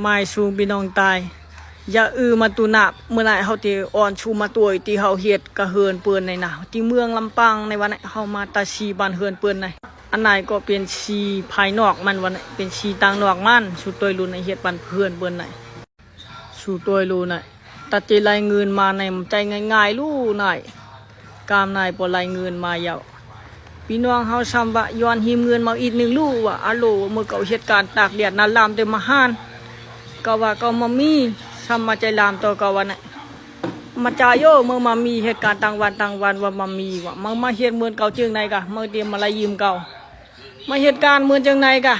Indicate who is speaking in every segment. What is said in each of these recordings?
Speaker 1: ไม้สูงพี่น้องตายอย่าอือมาตุนาบเมื่อไหร่เฮาที่อ่อนชูมาตัวที่เฮาเฮ็ดกระเฮินเปิ้นในหน่ะที่เมืองลำปางในวันนั้นเฮามาตาชีบานเฮินเปิ้นในอันไหนก็เป็นชีภายนอกมันวันนั้นเป็นชีต่างนอกมันสู่ตัวรุ่นในเฮ็ดบานเพื่อนเปิ้นในสู่ตัวรุ่นในตัดจิไลเงินมาในใจง่ายๆลู่หน่อยกามนายบ่ไลเงินมาเยาพี่น้องเฮาซ้ำว่าย้อนหิมเงินมาอีกหนึ่งลูกว่าอะโหลเมื่อเก่าเหตุการณ์ตากแดดนาลามเต็มมาห้าน ก็ว่าก็มามีซ้ำมาใจลามต่อก็ว่าน่ะมาจายโยเมื่อมามีเหตุการณ์ต่างวันต่างวันว่ามามีว่ามามาเฮ็ดเหมือนเก่าจึงไหนกะเมื่อเตรียมมาลายยืมเก่ามาเหตุการณ์เหมือนจังไหนกะ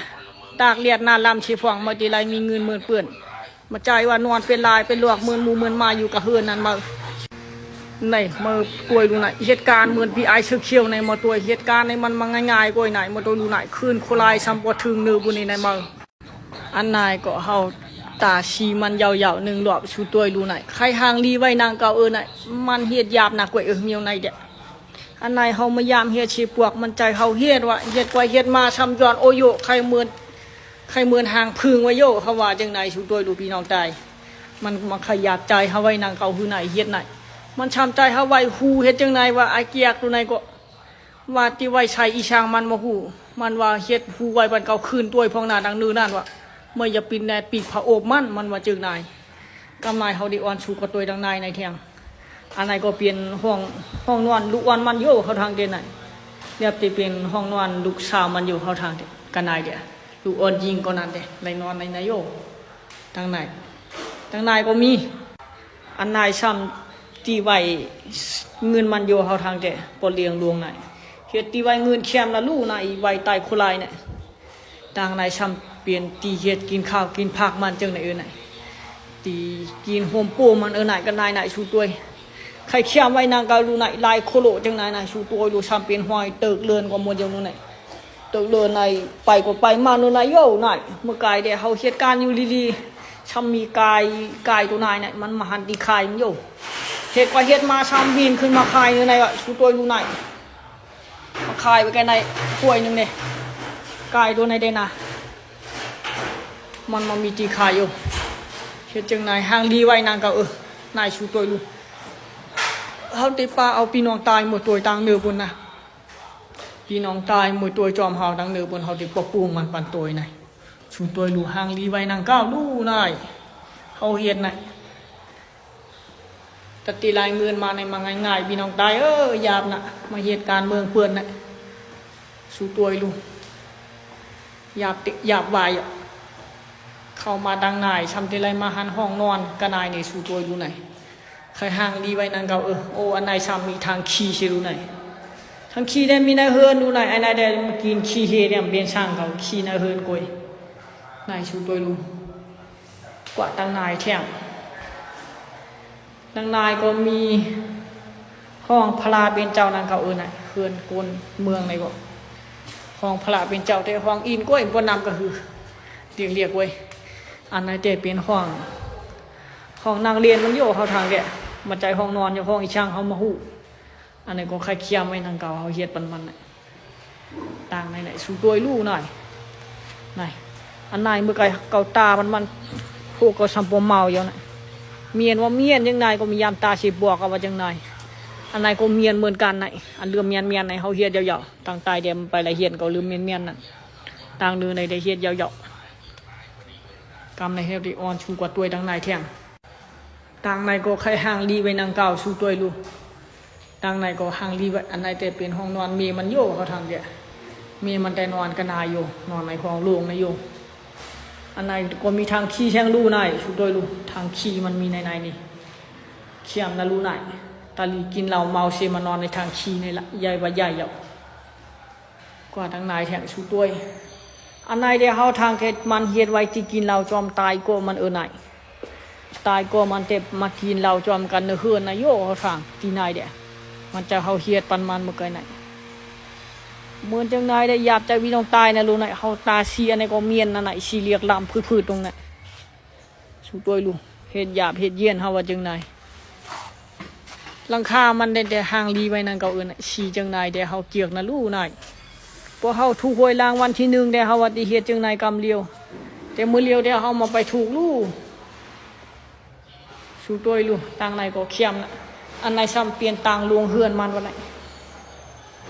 Speaker 1: ตากแดดนาลามชีฟองมาทีไรมีเงินหมื่นเปื้อนมาใจายว่านอนเป็นลายเป็นลวกหมื่นหมูหมื่นมาอยู่กับเฮือนนั้นมาในมาตัวดูไหนเหตุการณ์เหมือนพี่ไอเชือเชียวในมาตัวเหตุการณ์ในมันมาง่ายๆกว่าไหนมาตัวดูไหนคืนโคลายซัมปอถึงเนื้อบุญในมาอันนายก็เฮา ตาชีมันยาวๆหนึ่งรอบชูตัวดูหน่อยใครหางลีไว้นางเก่าเออหน่อยมันเฮ็ดหยาบหนักกว่าเออเมียวในเด็อันนายเฮามายามเฮ็ดชีปวกมันใจเฮาเฮ็ดว่าเฮ็ดกว่าเฮ็ดมาซ้ำยอนโอโยใครเมือนใครเมือนหางพึงไว้โยเขาว่าจังไหนชูตัวดูพี่น้องตายมันมาขยับใจเฮาไว้นางเก่าคือไหนเฮ็ดไหนมันชำใจเฮาไว้ฮูเฮ็ดจังไดว่าไอเกียกตัวไหนก็ว่าที่ไว้ใช้อีช่างมันมาฮูมันว่าเฮ็ดฮูไว้บันเก่าคืนตัวยพองหนาดังนื้อนั่นว่า เมื่อยาปินแนปีกผาโอบมั่นมันว่าจึงนายกำนายเฮาได้อ่อนชูกับตัวดังนายในเทียงอันไหนก็เปลี่ยนห้องห้องนอนลูกอ่อนมันอยู่เขาทางเด่นไหนเรียตีเป็นห้องนอนลูกสาวมันอยู่เขาทางเดกันนายเด้ลูกอ่อนยิงก็นั่นเด้ในนอนในนายโยทางไหนทางนายก็มี อันนายซ้ำตีไว้เงินมันโยเขาทางเจปนเลียงลวงไหนเฮ็ดตีไว้เงินแคมละลู่ไหนไว้ตายคุลายเนี่ยทางนายซ้ำ เปลี่ยนตีเฮ็ดกินข้าวกินผักมันจังไหนเออไหนตีกินโฮมโป้มันเออไหนกันนายไหนชูตัวใครเคียมไว้นางกาลูไหนลายโคโลจังไหนไหนชูตัวลูซ้ำเป็นหอยเติกเลือนกว่ามวลจังนู้นไหนเติกเลือนไหนไปก็ไปมาโนู้นไหนโย่ไหนเมื่อกายเดี๋ยวเขาเหตุการณ์อยู่ดีๆช้ำมีกายกายตัวนายเนี่ยมันมาหันตีคายมันโย่เห็ดกว่าเห็ดมาชามบินขึ้นมาคายอยู่ในอะชูตัวอยู่ไหนมาคายไว้แกในป่วยหนึ่งเนี่ยกายตัวในเดนนะ มันมามีตีคายอยู่เห็ดจังนายห้างดีไว้นางก็เออนายชูตัวลูกเขาติปลาเอาพี่น้องตายหมดตัวตังเนือบนนะพี่น้องตายหมดตัวจอมเฮาตังเนือบนเขาติปกปรุงมันปันตัวในชูตัวลูห้างดีไว้นางก้าวลู่นายเขาเห็ดนายตติลายเงินมาในมาง่ายๆพี่น้องตายเออยามนะมาเหตุการณ์เมืองเปื่อนนะสู้ตัวลุงหยาบติหยาบวายอะ เข้ามาดังนายทำติไรมาหันห้องนอนกระนายในสู้ตัวอยู่ไหนใครห่างดีไว้นางเกาเออโอ้อันนายซ้ำมีทางขี้ใช่รู้ไหนทางขี้ได้มีนายเฮินดูไหนไอ้นายได้มากินขี้เฮเนี่ยเบียนช่างเขาขี้นายเฮินกวยนายสู้ตัวลุงกว่าตังนายแท่งนางนายก็มีห้องพระราเป็นเจ้านางเก่าเออน่ะเคือนกวนเมืองในก็ห้องพระเป็นเจ้าแต่ห้องอินก็อินก็นำก็คือเรียกเรียกไว้ อันนั้นจะเป็นห้องห้องนางเรียนมันโยเขาทางแกมาใจห้องนอนอยู่ห้องอีช่างเขามาหูอันนี้ก็ใครเคียมไว้นางเก่าเขาเฮ็ดปันมันต่างในไหนสู้ตัวลู่หน่อยไหนอันนายเมื่อไกเก่าตามันมันพวกก็สัมปมเมาอยู่น่ะเมียนว่าเมียนยังไงก็มียามตาสีบวกเอาว่าจังไงอันไหนก็เมียนเหมือนกันไหนอันเรือเมียนเมียนในเขาเฮียดยาวๆต่างตายเดียมไปละเฮียนก็ลืมเมียนเมียนนั่นต่างเดือในได้เฮียดยาวๆ กำในเฮียดอ่อนชูกว่าตัวดังในแท่งต่างในก็ใครห่างลีไว้นางเก่าชูตัวลูต่างในก็ห่างลีไว้อันไหนแต่เป็นห้องนอนเมีมันโยเขาทางเดียเมีมันแต่นอนกันนายโยนอนในห้องโล่งนะโยอันไหนก็มีทางขี้แช่งลู่ในชุดโดยลู่ทางขี้มันมีในในนี่เขียมนะลู่ไหนตาลีกินเหล้าเมาเซมานอนในทางขี้ในละใหญ่ว่าใหญ่เยาวกว่าทางนายแทงชุดด้ว อันไหนเดียวเฮาทางเกตมันเฮ็ดไว้ที่กินเหล้าจอมตายก็มันเออไหนตายก็มันเจ็บมากินเหล้าจอมกันเนื้อเฮือนนะโยเฮาทางที่นายเดียมันจะเฮาเฮ็ดปันมันเมื่อไกลไหนเหมือนจังนายได้หยาบใจวิน้องตายนะรู้ไหนเขาตาเสียในก็เมียนนั่นไหนสีเรียกลำพืดๆตรงนั้นสู้ตัวลุงเห็ดหยาบเห็ดเยี่ยนเขาว่าจังนายลังคามันได้แต่ห่างรีไว้นั่นก่าเอื่นน่ะสีจังนายแต่เขาเกียกนะลู่นาย พวกเขาถูกหวยรางวันที่หนึ่งแต่เขาว่าที่เฮ็ดจังนายกำเลียว แต่มือเลียวเดียวเขามาไปถูกลู่สู้ตัวลู่ตังไหนก็เขียมนะอันไหนซ้ำเปลี่ยนตังลวงเฮือนมันวันไหน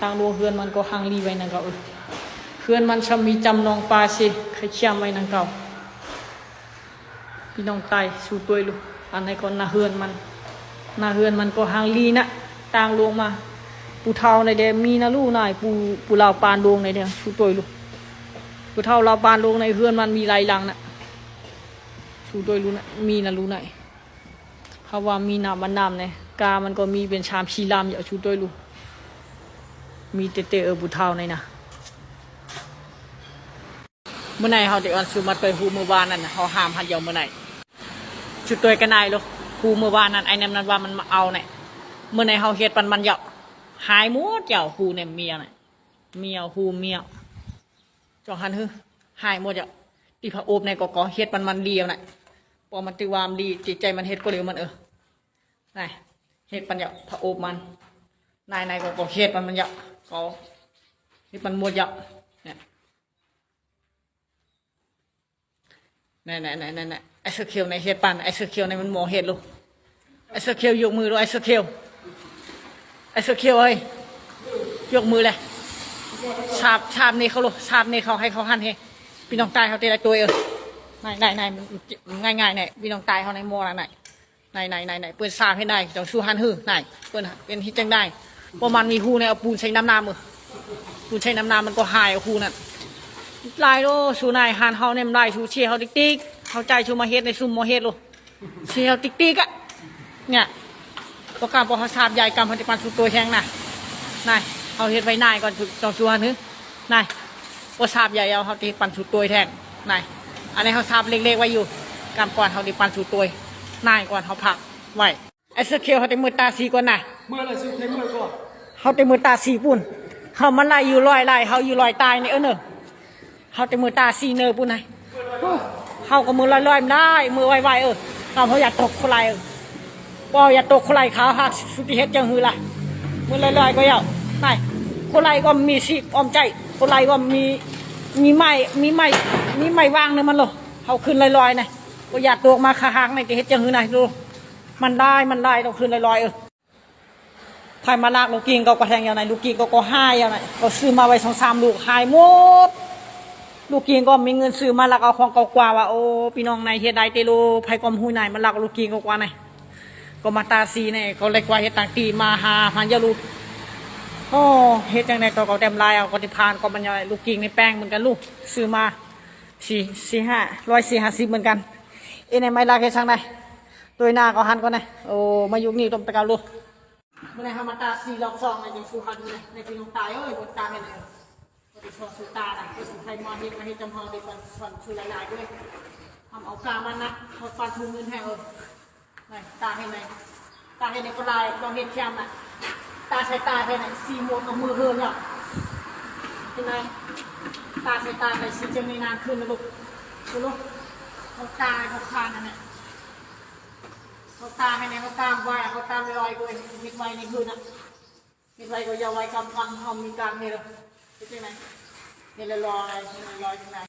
Speaker 1: ตังลวงเฮือนมันก็หังรีไว้นั่นเก่าเออเฮือนมันซ้ำมีจำนองปลาสิใครเขียมไว้นั่นเก่าพี่น้องตายสู้ตัวลู่อันไหนก็นาเฮือนมันนาเฮือนมันก็หังรีนะตังลวงมา ปูเทาในเดมีนะลู่นายปูปูลาวปานลวงในเดียวสู้ตัวลู่ผู้เทาเราบานลงในเฮือนมันมีลายลังนะชูโดยรู้นะมีนะรู้ไหนเขาว่ามีน้ำมันน้ำเนี่ยกามันก็มีเป็นชามชีลามอย่าชูโดยรู้มีเตเตเอปูเทาในนะเมื่อไหร่เขาเด็กอันสูมัดไปฮูเมื่อวานนั่นเขาห้ามหัดเยาเมื่อไหร่ชุดตัวกันนายลูกฮูเมื่อวานนั้นไอ้นั่นนั้นว่ามันมาเอาเนี่ยเมื่อไหร่เขาเฮ็ดปันมันเหยา หายหมดเหยาฮูเนี่ยเมียน่ะเมียฮูเมียจอหันฮึหายหมดอะตีพระโอบในกอกอเฮ็ดมันมันดีอะน่ะพอมันติวามดีจิตใจมันเฮ็ดก็เร็วมันเออไหนเฮ็ดปันยะพระโอบมันนายนายกอกอเฮ็ดมันมันยะก็เฮ็ดมันหมดยะเนี่ยนไหนไหนไหนไหนไอ้เสือเขียวในเฮ็ดปันไอ้เสือเขียวในมันหมอเฮ็ดลูกไอ้เสือเขียวยกมือดูไอ้เสือเขียว ไอ้เสือเขียวเอ้ยยกมือเลยชาบชาบนี่เขาลูกชาบนี่เขาให้เขาหั่นให้พี่น้องตายเขาเตะตัวเออไหนไหนไหนง่ายง่ายไหนพี่น้องตายเขาในโมนะไหนไหนไหนไหนไหนเปิดชาบให้ได้จองสู้หันหื้อไหนเปิดเป็นฮิตจังได้ประมาณมีหูในเอาปูนใช้น้ำน้ำมือปูนใช้น้ำน้ำมันก็หายเอาหูนั่นลายโลสู้นายหันเขาเนี่ยมันได้สู้เชี่ยเขาติ๊กติ๊กเขาใจชูมาเฮ็ดในซุ่มมาเฮ็ดลูกเชี่ยเขาติ๊กติ๊กอะเนี่ย ประกาศบอกเขาชาบใหญ่กรรมพันธิปันสู้ตัวแทงน่ะนายเอาเฮ็ดไว้นายก่อนจองชัวนึนายว่าทราบใหญ่เอาเขาตีปันสุดตัวแทงนายอันนี้เขาทราบเล็กๆไว้อยู่กำก่อนเขาตีปันสุดตัวนายก่อนเขาผักไว้ไอ้เสื้อเขียวเขาตีมือตาสีก่อนนะ
Speaker 2: เมื่อไรซื้อเค็มเมื่อก่อน
Speaker 1: เขาตีมือตาสีปุ่นเขามันไล่อยู่ลอยไล่เขาอยู่ลอยตายนี่เออเนอะเขาตีมือตาสีเนอปุ่นนายโอ้เขาก็มือลอยๆไม่ได้มือไวๆเออเขาเขาอยากตกคนไรเออ บ่อย่าตกคนไรเขาหักสุดที่เฮ็ดจังหือล่ะมือลอยๆก็เยาไหนคนไรก็มีสิออมใจคนไรก็มีมีไม้มีไม้มีไม้วางเนี่ยมันหรอเขาขึ้นลอยๆนะก็อย่าตัวมาขาหางในที่เฮ็ดจังหือไหนดูมันได้มันได้ต้องขึ้นลอยๆเออใครมาลากลูกกิงก็กระแทงอย่างไหนลูกกิงก็ก็ห้ายอย่างไหนก็ซื้อมาไว้สองสามลูกหายหมดลูกกิงก็มีเงินซื้อมาลักเอาของเก่ากว่าว่าโอ้พี่น้องในเฮ็ดได้เตโลไผกอมหูไหนมันลักลูกกิงก็กว่าไหน ก็มาตาซีเนี่ยเขาเลยกว่าเฮ็ดต่างตีมาหาพันยาลูกโอ้เฮ็ดจังไดก็ก็เต็มลายเอาก็ติพานก็บรรยายลูกกิ่งในแป้งเหมือนกันลูกซื้อมาสี่สี่ห้าร้อยสี่ห้าสิบเหมือนกันเอ็นไอไม่ลากเฮ็ดช่างได้ตัวหน้าก็หันก็นโอ้มายุคนี้ต้องไปกันลูกเมื่อไหร่มาตาสีลองซองในยังสู้หันเลยในปีน้องตายเอ้ยบนตาเห็นเลยก็ติดชอสุตาน่ะก็สุไทยมาเฮ็ดมาเฮ็ดจำพองเด็กมันฟันช่วยหลายๆด้วยทำเอากามันนะเขาฟันทุงเงินให้เออ ตาเห็นไหมตาเห็นในก็ลายลองเฮ็ดแคมน่ะตาใช้ตาใช่ไหมสีหมวกกับมือเฮิร์นเนี่ยเห็นไหมตาใช้ตาใช้สีจะมีนานขึ้นนะลูกดูลูกเขาตาเขาคานนั่นแหละเขาตาให้ไหนเขาตามไว้เขาตามลอยๆกูมิดไว้ในคืนอะมิดไว้ก็อย่าไว้กำพังเขามีการเนี่ยหรอใช่ไหมเนี่ยลอยลอยๆที่ไหน